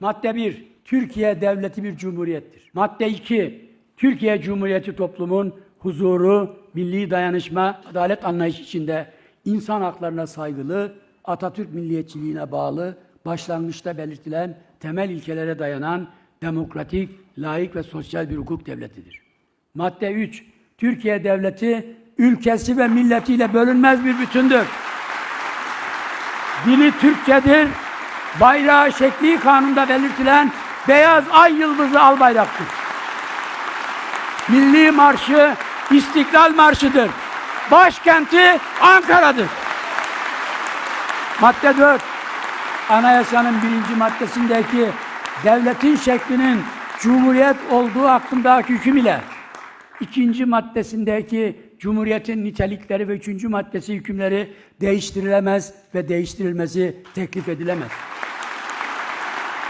Madde 1. Türkiye devleti bir cumhuriyettir. Madde 2. Türkiye Cumhuriyeti toplumun huzuru, milli dayanışma, adalet anlayışı içinde insan haklarına saygılı, Atatürk milliyetçiliğine bağlı, başlangıçta belirtilen temel ilkelere dayanan demokratik, layık ve sosyal bir hukuk devletidir. Madde 3. Türkiye devleti ülkesi ve milletiyle bölünmez bir bütündür. Dili Türkçedir. Bayrağı şekli kanunda belirtilen beyaz ay yıldızı al bayraktır. Milli marşı İstiklal Marşı'dır. Başkenti Ankara'dır. Madde 4. Anayasanın birinci maddesindeki devletin şeklinin cumhuriyet olduğu hakkındaki hüküm ile ikinci maddesindeki cumhuriyetin nitelikleri ve üçüncü maddesi hükümleri değiştirilemez ve değiştirilmesi teklif edilemez.